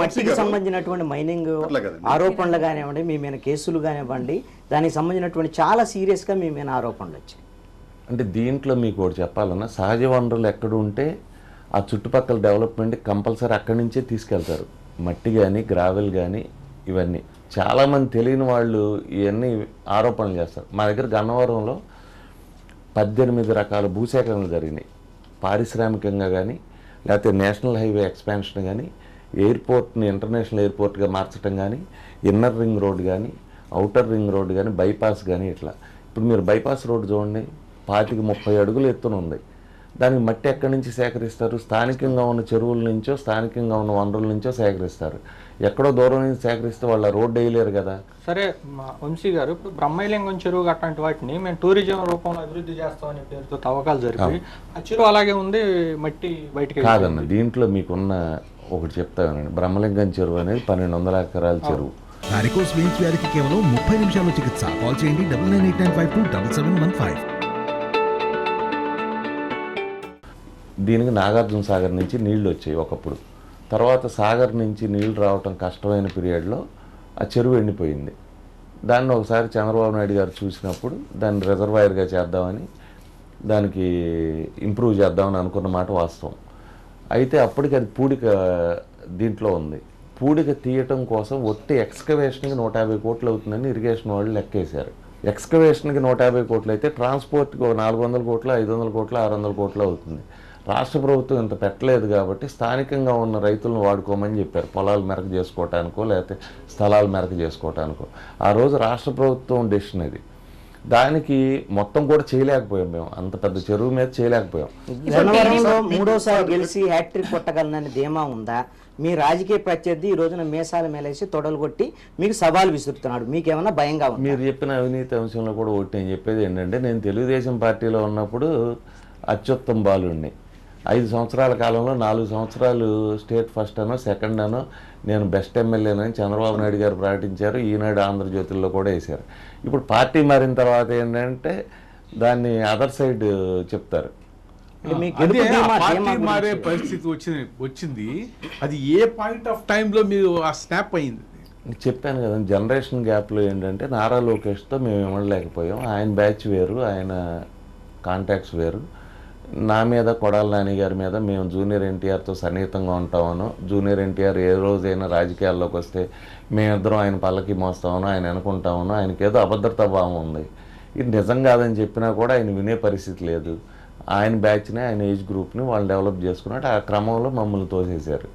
మట్టికి సంబంధించినటువంటి మైనింగ్. ఆరోపణలు కానివ్వండి మీ మీద కేసులు కానివ్వండి దానికి సంబంధించినటువంటి చాలా సీరియస్గా మీ మీద ఆరోపణలు వచ్చాయి. అంటే దీంట్లో మీకు ఒకటి చెప్పాలన్నా సహజ వనరులు ఎక్కడ ఉంటే ఆ చుట్టుపక్కల డెవలప్మెంట్ కంపల్సరీ అక్కడి నుంచే తీసుకెళ్తారు. మట్టి కానీ గ్రావెల్ కానీ ఇవన్నీ. చాలామంది తెలియని వాళ్ళు ఇవన్నీ ఆరోపణలు చేస్తారు. మా దగ్గర గన్నవరంలో పద్దెనిమిది రకాల భూసేకరణలు జరిగినాయి. పారిశ్రామికంగా కానీ లేకపోతే నేషనల్ హైవే ఎక్స్పాన్షన్ కానీ ఎయిర్పోర్ట్ని ఇంటర్నేషనల్ ఎయిర్పోర్ట్గా మార్చడం కానీ ఇన్నర్ రింగ్ రోడ్ కానీ అవుటర్ రింగ్ రోడ్ కానీ బైపాస్ కానీ ఇట్లా. ఇప్పుడు మీరు బైపాస్ రోడ్ చూడండి పాతికి ముప్పై అడుగులు ఎత్తున ఉంది. దానికి మట్టి ఎక్కడి నుంచి సేకరిస్తారు? స్థానికంగా ఉన్న చెరువుల నుంచో స్థానికంగా ఉన్న వనరుల నుంచో సేకరిస్తారు. ఎక్కడో దూరం నుంచి సేకరిస్తే వాళ్ళ రోడ్డు వేయలేరు కదా. సరే మా వంశీ గారు ఇప్పుడు బ్రహ్మైలింగం చెరువు అట్లాంటి వాటిని మేము టూరిజం రూపంలో అభివృద్ధి చేస్తామనే పేరుతో తవ్వకాలు జరిపి ఆ చెరువు అలాగే ఉంది మట్టి బయటికి కాదన్న దీంట్లో మీకున్న ఒకటి చెప్తానండి బ్రహ్మలింగం చెరువు అనేది పన్నెండు వందల ఎకరాల చెరువు. వారికోస్ వెయిన్స్ వ్యాధికి కేవలం ముప్పై నిమిషాల్లో చికిత్స. కాల్ చేయండి double nine eight nine five two double seven one five. దీనికి నాగార్జున సాగర్ నుంచి నీళ్ళు వచ్చాయి ఒకప్పుడు. తర్వాత సాగర్ నుంచి నీళ్ళు రావటం కష్టమైన పీరియడ్లో ఆ చెరువు ఎండిపోయింది. దాన్ని ఒకసారి చంద్రబాబు నాయుడు గారు చూసినప్పుడు దాన్ని రిజర్వాయర్గా చేద్దామని దానికి ఇంప్రూవ్ చేద్దామని అనుకున్న మాట వాస్తవం. అయితే అప్పటికి అది పూడిక దీంట్లో ఉంది. పూడిక తీయటం కోసం ఒట్టి ఎక్స్కవేషన్కి నూట యాభై కోట్లు అవుతుందని ఇరిగేషన్ వాళ్ళు లెక్కేశారు. ఎక్స్కవేషన్కి నూట యాభై కోట్లు అయితే ట్రాన్స్పోర్ట్కి ఒక నాలుగు వందల కోట్లు ఐదు వందల కోట్లు ఆరు వందల కోట్లు అవుతుంది. రాష్ట్ర ప్రభుత్వం ఇంత పెట్టలేదు కాబట్టి స్థానికంగా ఉన్న రైతులను వాడుకోమని చెప్పారు. పొలాలు మెరకు చేసుకోవటానికో లేకపోతే స్థలాలు మెరకు చేసుకోవటానికో. ఆ రోజు రాష్ట్ర ప్రభుత్వం డెసిషన్ అది దానికి మొత్తం కూడా చేయలేకపోయాం మేము. అంత పెద్ద చెరువు మీద చేయలేకపోయాం. మూడోసారి గెలిచి హ్యాట్రిక్ కొట్టగలనని ధీమా ఉందా? మీ రాజకీయ ప్రత్యర్థి ఈ రోజున మేసాల మేలేసి తొడలు కొట్టి మీకు సవాల్ విసురుతున్నాడు. మీకేమన్నా భయంగా ఉంది? మీరు చెప్పిన అవినీతి అంశంలో కూడా ఒకటి నేను చెప్పేది ఏంటంటే నేను తెలుగుదేశం పార్టీలో ఉన్నప్పుడు అత్యుత్తమ బాలుడిని. ఐదు సంవత్సరాల కాలంలో నాలుగు సంవత్సరాలు స్టేట్ ఫస్ట్ అనో సెకండ్ అనో నేను బెస్ట్ ఎమ్మెల్యేనని చంద్రబాబు నాయుడు గారు ప్రకటించారు ఈనాడు ఆంధ్రజ్యోతిలో కూడా వేశారు. ఇప్పుడు పార్టీ మారిన తర్వాత ఏంటంటే దాన్ని అదర్ సైడ్ చెప్తారు. పార్టీ మారే. పరిస్థితి వచ్చింది వచ్చింది. అది ఏ పాయింట్ ఆఫ్ టైంలో మీరు ఆ స్నాప్ అయింది? చెప్పాను కదా జనరేషన్ గ్యాప్లో ఏంటంటే నారా లోకేష్తో మేము ఇవ్వలేకపోయాం. ఆయన బ్యాచ్ వేరు ఆయన కాంటాక్ట్స్ వేరు. నా మీద కొడాల నాని గారి మీద మేము జూనియర్ ఎన్టీఆర్తో సన్నిహితంగా ఉంటామను. జూనియర్ ఎన్టీఆర్ ఏ రోజైనా రాజకీయాల్లోకి వస్తే మేమిద్దరం ఆయన పల్లకి మోస్తామను ఆయన అనుకుంటామను. ఆయనకి ఏదో అభద్రతా భావం ఉంది. ఇది నిజం కాదని చెప్పినా కూడా ఆయన వినే పరిస్థితి లేదు. ఆయన బ్యాచ్ని ఆయన ఏజ్ గ్రూప్ని వాళ్ళు డెవలప్ చేసుకున్నట్టు ఆ క్రమంలో మమ్మల్ని తోసేశారు.